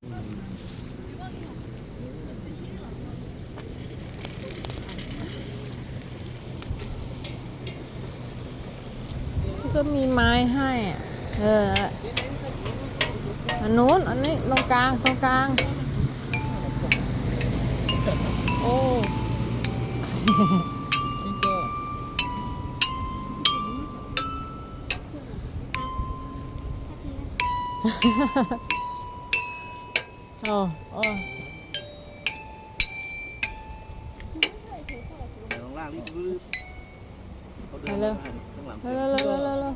จะมีไม้ให้อะเออ อันนู้น อันนี้ตรงกลาง ตรงกลาง โอ้โอ๋ออ๋อแต่อเลยเางหลังแล้วแล้วแล้วแล้วแล้ว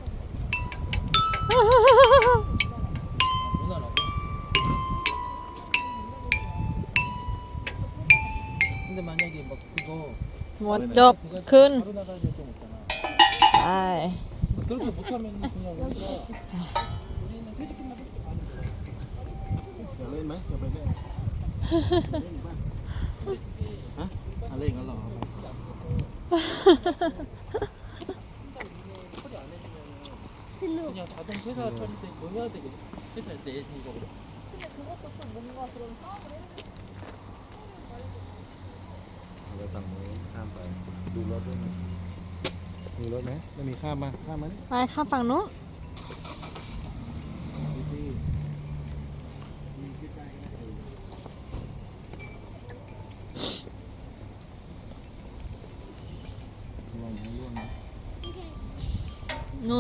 หมดจบขึ้นไป จะเล่นไหมจะไปเล่นเล่นบ้างฮะอ่ะเล่นกันเหรอ 그냥 자동 회사 처리돼 뭐 해야 되겠네. 회사에 내 공적으로. เราสั่งมือข้ามไป ดูรถด้วยนะมีรถไหมไม่มีข้ามมา ข้ามมานี่ ไปข้ามฝั่งนู้น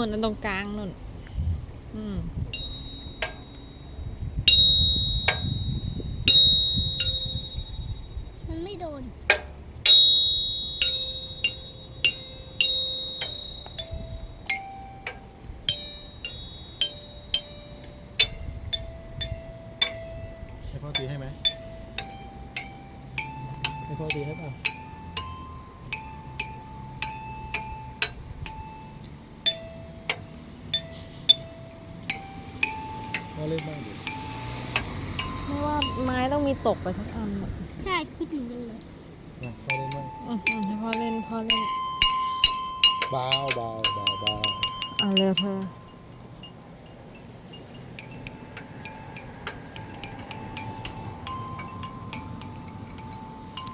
นู่นนั่นตรงกลางนู่น ต้องมีตกไปสักอันน่ะใช่คิดเหมือนกันเลยมาพ่อเล่นบ้างอืมอืมให้พ่อเล่นพ่อเล่นเบาเบาเบาเบาเอาเร็วเธอ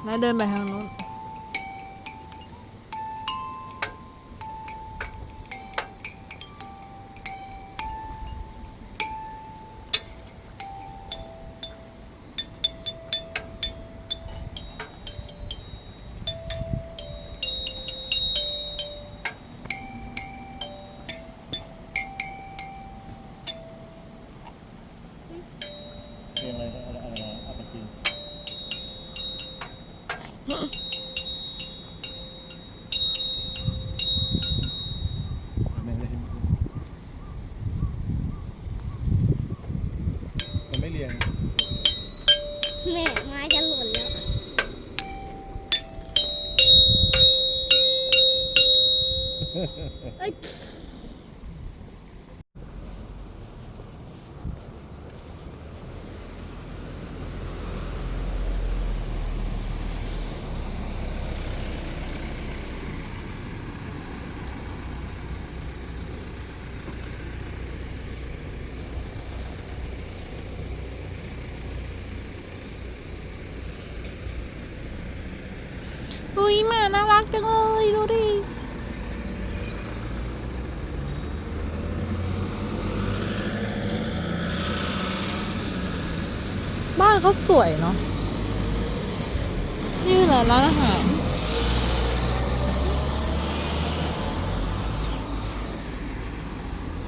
แล้วเดินไปทางนู้น แม่ไม้จะห อุ้ยหมาน่ารักจังเลยดูดิบ้านเขาสวยเนาะนี่แหละร้านอาหาร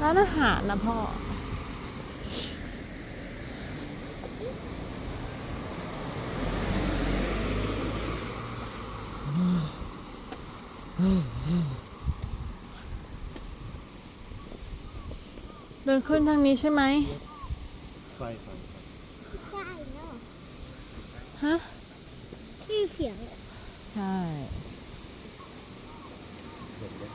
ร้านอาหารนะพ่อ เดินขึ้นทางนี้ใช่ไหมไฟไฟไฟได้แล้วฮะนี่เสียงใช่เด็ดเด็ด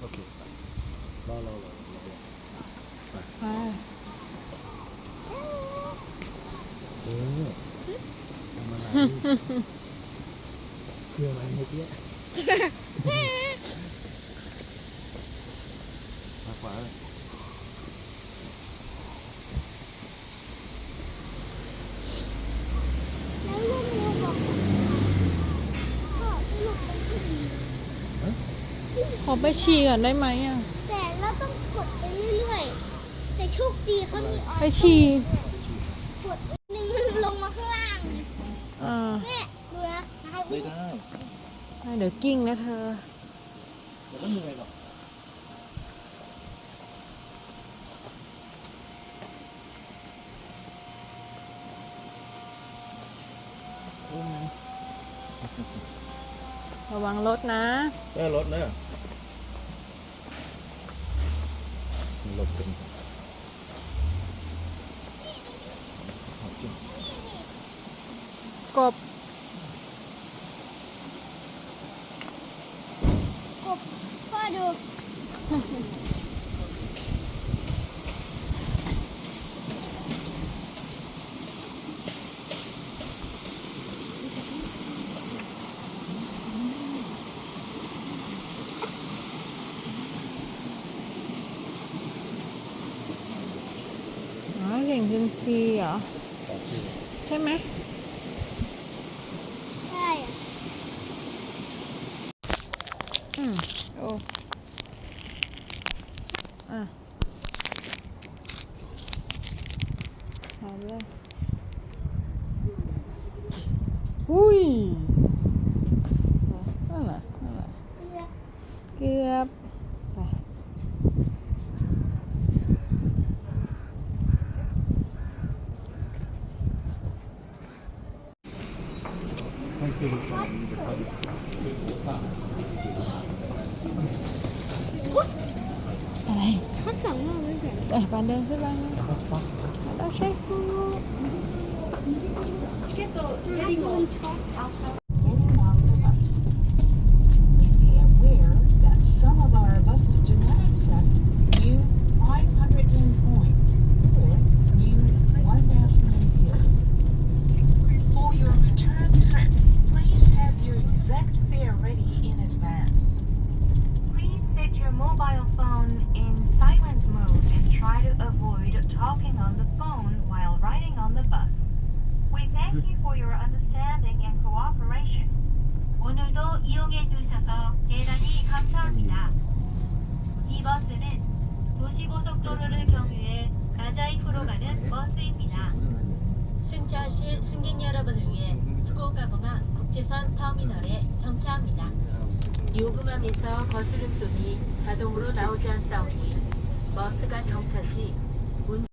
โอเครอรอรอ เพื่ออะไรเมื่อกี้มาขวาเลยขอไปฉี่ก่อนได้ไหมอะ แต่เราต้องกดไปเรื่อยๆ แต่โชคดีเขามีออโไปฉี่ เดี๋ยวกิ้งนะเธอเดี๋ยวก็เหนื่อยหรอกระวังรถนะเออรถเนอะหลบกันเอาจริงกบ กบพ่อดู อ๋อเสียง ซิมซีเหรอต่อคิวใช่ไหมใช่อะอืมโอ้อะหายไปเลยอุ้ยนั่นแหละนั่นแหละเรือเกือบไป มันคือ อะไร ทักสองร อบไม่ใช่เอ้ยป 국제선 터미널에 정차합니다. 요금함에서 거스름돈이 자동으로 나오지 않사오니 버스가 정차 시 운-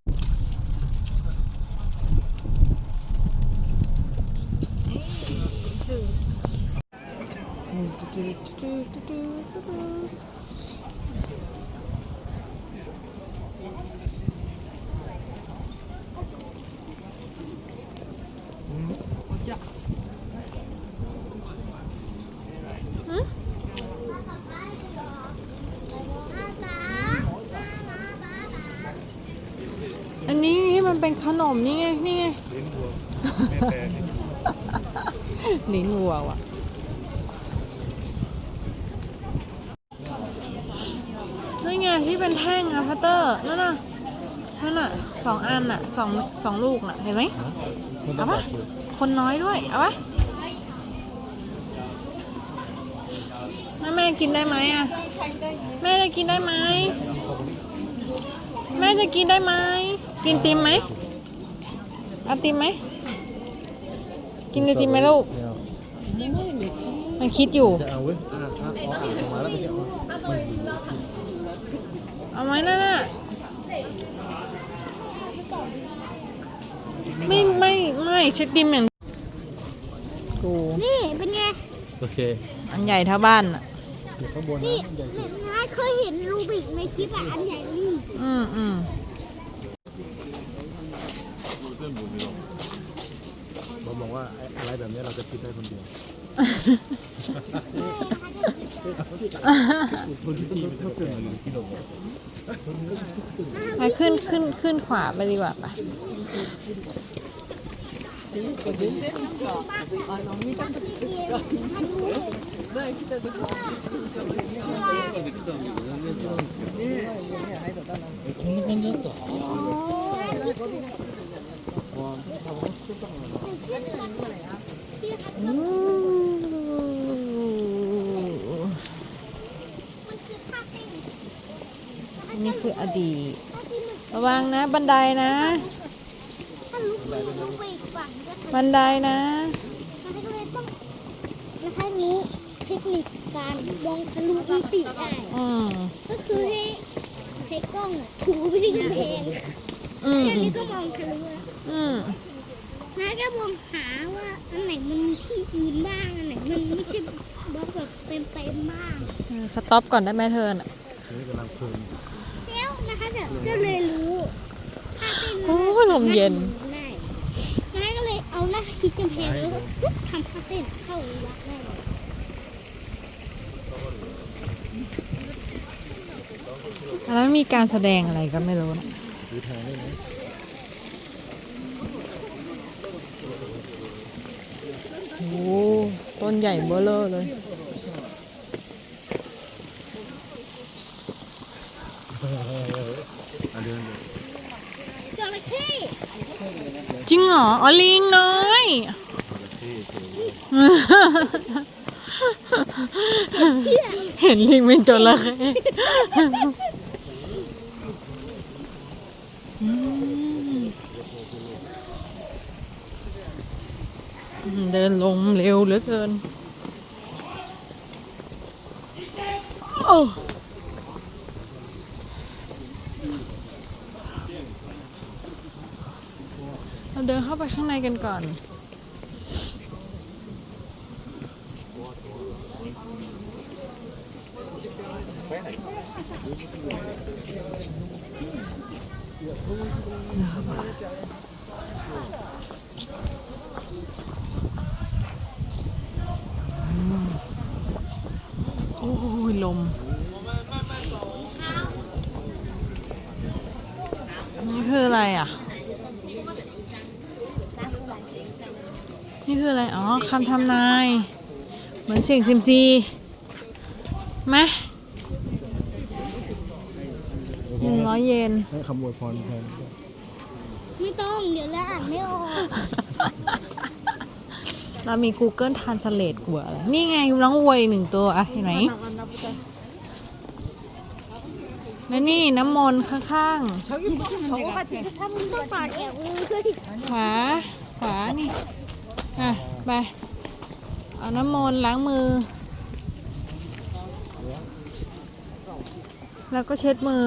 อั เป็นขนมนี่ไงนี่ไงลิ้นวัวแม่แปรเนี่ยลิ้นวัวว่ะนี่ไงที่เป็นแท่งอะพัตเตอร์นั่นน่ะนั่นน่ะสองอันน่ะสองสองลูกน่ะเห็นไหมมันต้อเอางปะบอกคือคนน้อยด้วยเอาปะแม่แม่กินได้ไหมอะแม่จะกินได้ไหมแม่จะกินได้ไหม กินติมไหมเอาติมไหม กินไอติมไหมลูกไม่เอามันคิดอยู่ จะเอาเว้ยอะอะเอาอ่านออกมาแล้วไปเก็บเอาเอาไหมนั่นน่ะ ไม่ไม่ไม่เช็ดดิมอย่างกูนี่เป็นไง โอเคอันใหญ่เท่าบ้านอะเดี๋ยวข้างบนนะนี่มันใหญ่สุดนายเคยเห็นรูบิกในคลิปอะ อันใหญ่นี่ อืมอืม ว่าอะไรแบบนี้เราจะคิดได้คนเดียวมาขึ้นขึ้นขึ้นขวาไปดีกว่าปะこんな感じだった นี่คืออดีต ระวังนะ บันไดนะบันไดนะ มัก็แล้วครั้นี้เทคนิคการมองทะลุมิติได้ อืม ก็คือให้ใช้กล้องถูไปที่กำแพงอืม แค่นี้ก็มองทะลุเลย อืมน้าก็มองหาว่าอันไหนมันมีที่ยืนบ้างอันไหนมันไม่ใช่บล็อกแบบเต็มๆบ้างสต็อปก่อนได้ไหมเธอน่ะนี่กำลังเพลินแล้วนะคะเดี๋ยวก็เลยรู้ถ้าเต้นโอ้ยลมเย็น ได้น้าก็เลยเอาหน้าชิดกำแพงแล้วก็ปุ๊บทำท่าเต้นเข้าวัดได้เลยอันนั้นมีการแสดงอะไรก็ไม่รู้นะ ซื้อทางได้ไหม โอ้ ต้นใหญ่เบ้อเลอเลยอะเดินเลย จระเข้จริงเหรอ อ๋อลิงน้อย เห็นลิงเป็นจระเข้ เดินลงเร็วเหลือเกินโอ้เราเดินเข้าไปข้างในกันก่อนโอ้ย ลมนี่คืออะไรอะ นี่คืออะไร อ๋อคำทำนาย เหมือนเสียงซิมซีไหมหนึ่งร้อยเยนให้คำอวยพรแทนไม่ต้อง เดี๋ยวแล้วอ่านไม่ออกเรามี Google Translate กลัวอะไรนี่ไงน้องวัวอีกหนึ่งตัวอะเห็นไหม และนี่น้ำมนต์ข้างมันต้องปาดแอวเลยๆขวา ขวานี่ อะ ไป เอาน้ำมนต์ล้างมือ แล้วก็เช็ดมือ